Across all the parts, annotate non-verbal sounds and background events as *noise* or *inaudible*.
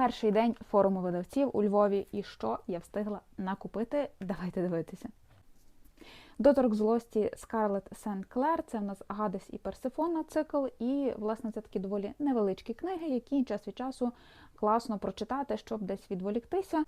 Перший день форуму видавців у Львові. І що я встигла накупити? Давайте дивитися. Доторк злості Скарлет Сен Клер. Це в нас Гадес і Персифона цикл. І, власне, це такі доволі невеличкі книги, які час від часу класно прочитати, щоб десь відволіктися.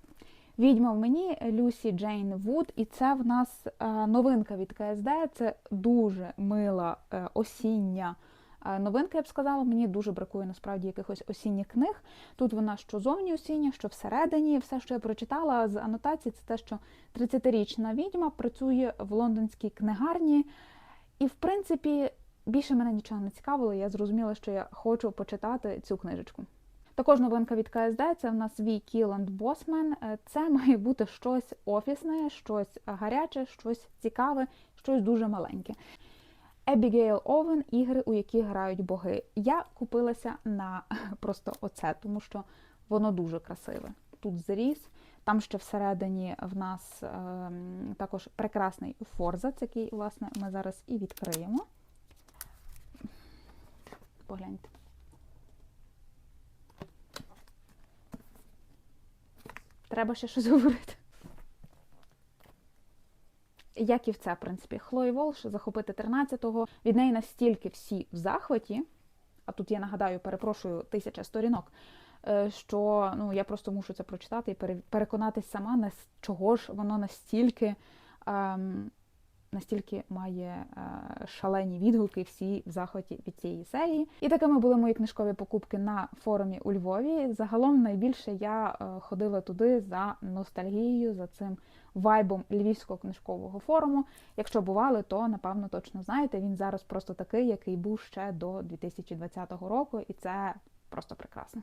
Відьма в мені Люсі Джейн Вуд, і це в нас е, новинка від КСД. Це дуже мила е, осіння новинка, я б сказала. Мені дуже бракує насправді якихось осінніх книг. Тут вона що зовні осіння, що всередині. Все, що я прочитала з анотацій, це те, що 30-річна відьма працює в лондонській книгарні. І, в принципі, більше мене нічого не цікавило. Я зрозуміла, що я хочу почитати цю книжечку. Також новинка від КСД це в нас Ві Кіланд Босмен. Е, Це має бути щось офісне, щось гаряче, щось цікаве, щось дуже маленьке. Ебігейл Овен ігри, у які грають боги. Я купилася на *laughs* просто оце, тому що воно дуже красиве. Тут зріз, там ще всередині в нас ем, також прекрасний форзац, який, власне, ми зараз і відкриємо. Погляньте. Треба ще щось *laughs* говорити. Як і в це, в принципі, Хлої Волш захопити 13-го. Від неї настільки всі в захваті, а тут я нагадаю, перепрошую, тисяча сторінок, е, що ну, я просто мушу це прочитати і пере- переконатись сама, чого ж воно настільки, ем, настільки має е, шалені відгуки, всі в захваті від цієї серії. І такими були мої книжкові покупки на форумі у Львові. Загалом найбільше я е, ходила туди за ностальгією, за цим вайбом Львівського книжкового форуму. Якщо бували, то напевно точно знаєте. Він зараз просто такий, який був ще до 2020 року, і це просто прекрасно.